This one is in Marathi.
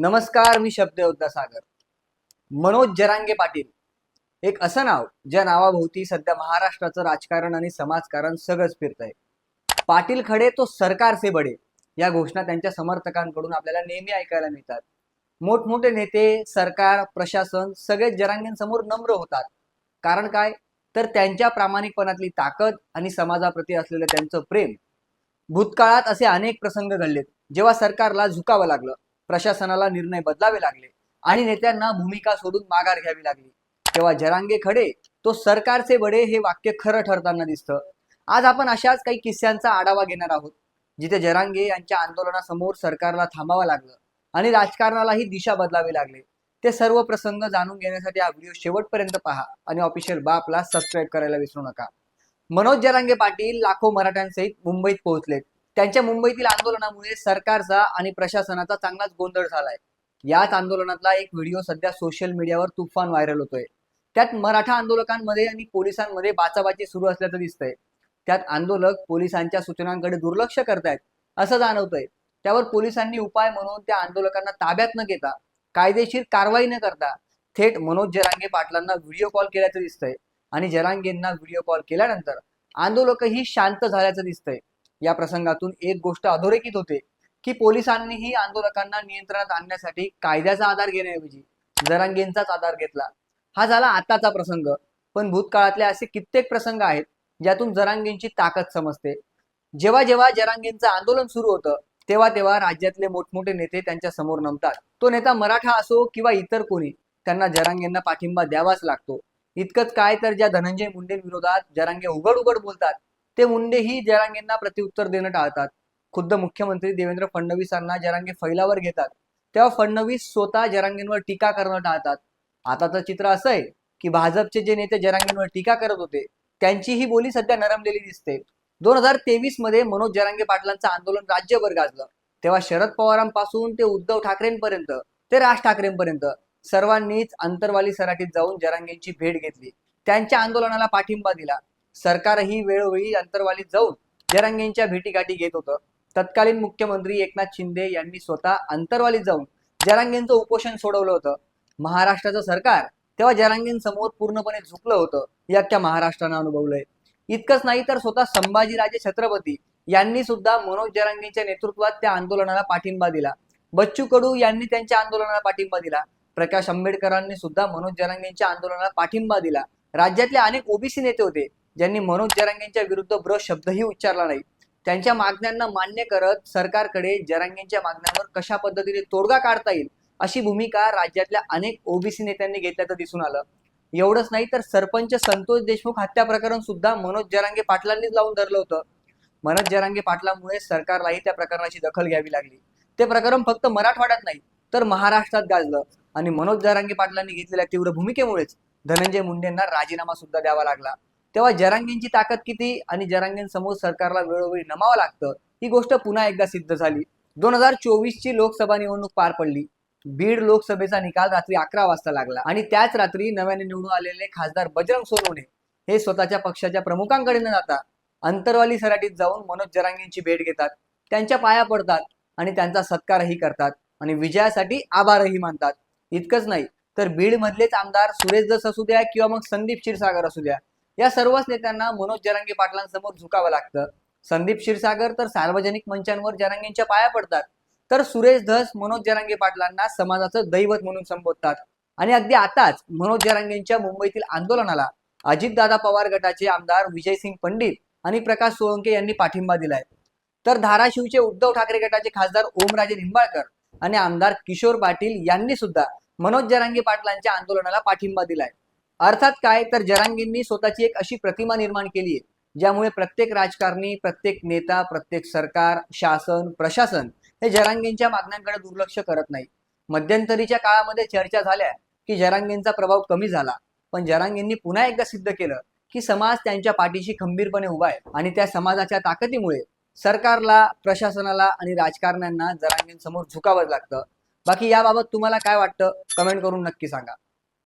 नमस्कार मी शब्दयोद्धा सागर. मनोज जरांगे पाटील. एक असं नाव ज्या नावाभोवती सध्या महाराष्ट्राचं राजकारण आणि समाजकारण सगळंच फिरतंय. पाटील खडे तो सरकार से बडे. या घोषणा त्यांच्या समर्थकांकडून आपल्याला नेहमी ऐकायला मिळतात. मोठमोठे नेते सरकार प्रशासन सगळेच जरांगेंसमोर नम्र होतात. कारण काय? तर त्यांच्या प्रामाणिकपणातली ताकद आणि समाजाप्रती असलेलं त्यांचं प्रेम. भूतकाळात असे अनेक प्रसंग घडलेत जेव्हा सरकारला झुकावं लागलं. प्रशासनाला निर्णय बदलावे लागले आणि नेत्यांना भूमिका सोडून माघार घ्यावी लागली. तेव्हा जरांगे खडे तो सरकारचे बडे हे वाक्य खरं ठरताना दिसतं. आज आपण अशाच काही किस्स्यांचा आढावा घेणार आहोत जिथे जरांगे यांच्या आंदोलनासमोर सरकारला थांबावं लागलं आणि राजकारणालाही दिशा बदलावी लागले. ते सर्व प्रसंग जाणून घेण्यासाठी हा व्हिडिओ शेवटपर्यंत पहा आणि ऑफिशियल बापला सबस्क्राईब करायला विसरू नका. मनोज जरांगे पाटील लाखो मराठ्यांसहित मुंबईत पोहोचलेत. त्यांच्या मुंबईतील आंदोलनामुळे सरकारचा आणि प्रशासनाचा चांगलाच गोंधळ झालाय. याच आंदोलनातला एक व्हिडिओ सध्या सोशल मीडियावर तुफान व्हायरल होतोय. त्यात मराठा आंदोलकांमध्ये आणि पोलिसांमध्ये बाचाबाची सुरू असल्याचं दिसतंय. त्यात आंदोलक पोलिसांच्या सूचनांकडे दुर्लक्ष करतायत असं जाणवतंय. त्यावर पोलिसांनी उपाय म्हणून त्या आंदोलकांना ताब्यात न घेता कायदेशीर कारवाई न करता थेट मनोज जरांगे पाटलांना व्हिडिओ कॉल केल्याचं दिसतंय. आणि जरांगेंना व्हिडिओ कॉल केल्यानंतर आंदोलकही शांत झाल्याचं दिसतंय. या प्रसंगातून एक गोष्ट अधोरेखित होते की पोलिसांनीही आंदोलकांना नियंत्रणात आणण्यासाठी कायद्याचा आधार घेण्याऐवजी जरांगेंचाच आधार घेतला. हा झाला आताचा प्रसंग. पण भूतकाळातले असे कित्येक प्रसंग आहेत ज्यातून जरांगेंची ताकद समजते. जेव्हा जेव्हा जरांगेंचं आंदोलन सुरू होतं तेव्हा तेव्हा राज्यातले मोठमोठे नेते त्यांच्यासमोर नमतात. तो नेता मराठा असो किंवा इतर कोणी त्यांना जरांगेंना पाठिंबा द्यावाच लागतो. इतकंच काय तर ज्या धनंजय मुंडेंविरोधात जरांगे उघड उघड बोलतात ते मुंडेही जरांगेंना प्रत्युत्तर देणं टाळतात. खुद्द मुख्यमंत्री देवेंद्र फडणवीसांना जरांगे फैलावर घेतात. तेव्हा फडणवीस स्वतः जरांगेंवर टीका करणं टाळतात. आताचं चित्र असं आहे की भाजपचे जे नेते जरांगेंवर टीका करत होते त्यांची ही बोली सध्या नरमलेली दिसते. दोन हजार तेवीसमध्ये मनोज जरांगे पाटलांचं आंदोलन राज्यभर गाजलं. तेव्हा शरद पवारांपासून ते उद्धव ठाकरेंपर्यंत ते राज ठाकरेंपर्यंत सर्वांनीच अंतरवाली सराटीत जाऊन जरांगेंची भेट घेतली. त्यांच्या आंदोलनाला पाठिंबा दिला. सरकारही वेळोवेळी अंतरवालीत जाऊन जरांगेंच्या भेटीगाठी घेत होतं. तत्कालीन मुख्यमंत्री एकनाथ शिंदे यांनी स्वतः अंतरवालीत जाऊन जरांगेंचं उपोषण सोडवलं होतं. महाराष्ट्राचं सरकार तेव्हा जरांगेंसमोर पूर्णपणे झुकलं होतं हे अख्ख्या महाराष्ट्रानं अनुभवलंय. इतकंच नाही तर स्वतः संभाजीराजे छत्रपती यांनी सुद्धा मनोज जरांगेंच्या नेतृत्वात त्या आंदोलनाला पाठिंबा दिला. बच्चू कडू यांनी त्यांच्या आंदोलनाला पाठिंबा दिला. प्रकाश आंबेडकरांनी सुद्धा मनोज जरांगेंच्या आंदोलनाला पाठिंबा दिला. राज्यातले अनेक ओबीसी नेते होते. ज्यांनी मनोज जरांगेंच्या विरुद्ध ब्र शब्दही उच्चारला नाही. त्यांच्या मागण्यांना मान्य करत सरकारकडे जरांगेंच्या मागण्यांवर कशा पद्धतीने तोडगा काढता येईल अशी भूमिका राज्यातल्या अनेक ओबीसी नेत्यांनी घेतल्याचं दिसून आलं. एवढंच नाही तर सरपंच संतोष देशमुख हत्या प्रकरण सुद्धा मनोज जरांगे पाटलांनीच लावून धरलं होतं. मनोज जरांगे पाटलांमुळे सरकारलाही त्या प्रकरणाची दखल घ्यावी लागली. ते प्रकरण फक्त मराठवाड्यात नाही तर महाराष्ट्रात गाजलं आणि मनोज जरांगे पाटलांनी घेतलेल्या तीव्र भूमिकेमुळेच धनंजय मुंडेंना राजीनामा सुद्धा द्यावा लागला. तेव्हा जरांगींची ताकद किती आणि जरांगेंसमोर सरकारला वेळोवेळी नमावं लागतं ही गोष्ट पुन्हा एकदा सिद्ध झाली. दोन हजार चोवीस ची लोकसभा निवडणूक पार पडली. बीड लोकसभेचा निकाल रात्री अकरा वाजता लागला आणि त्याच रात्री नव्याने निवडून आलेले खासदार बजरंग सोनवणे हे स्वतःच्या पक्षाच्या प्रमुखांकडे न जाता अंतरवाली सराटीत जाऊन मनोज जरांगींची भेट घेतात. त्यांच्या पाया पडतात आणि त्यांचा सत्कारही करतात आणि विजयासाठी आभारही मानतात. इतकंच नाही तर बीड मधलेच आमदार सुरेश दस असू द्या किंवा मग संदीप क्षीरसागर असू द्या या सर्वच नेत्यांना मनोज जरांगे पाटलांसमोर झुकावं लागतं. संदीप क्षीरसागर तर सार्वजनिक मंचांवर जरांगेंच्या पाया पडतात. तर सुरेश धस मनोज जरांगे पाटलांना समाजाचं दैवत म्हणून संबोधतात. आणि अगदी आताच मनोज जरांगेंच्या मुंबईतील आंदोलनाला अजितदादा पवार गटाचे आमदार विजयसिंग पंडित आणि प्रकाश सोळंके यांनी पाठिंबा दिलाय. तर धाराशिवचे उद्धव ठाकरे गटाचे खासदार ओमराजे निंबाळकर आणि आमदार किशोर पाटील यांनी सुद्धा मनोज जरांगे पाटलांच्या आंदोलनाला पाठिंबा दिलाय. अर्थात काय? तर जरांगींनी स्वतःची एक अशी प्रतिमा निर्माण केली आहे ज्यामुळे प्रत्येक राजकारणी प्रत्येक नेता प्रत्येक सरकार शासन प्रशासन हे जरांगींच्या मागण्यांकडे दुर्लक्ष करत नाही. मध्यंतरीच्या काळामध्ये चर्चा झाल्या की जरांगींचा प्रभाव कमी झाला. पण जरांगींनी पुन्हा एकदा सिद्ध केलं की समाज त्यांच्या पाठीशी खंबीरपणे उभा आहे आणि त्या समाजाच्या ताकदीमुळे सरकारला प्रशासनाला आणि राजकारण्यांना जरांगींसमोर झुकावं लागतं. बाकी याबाबत तुम्हाला काय वाटतं? कमेंट करून नक्की सांगा.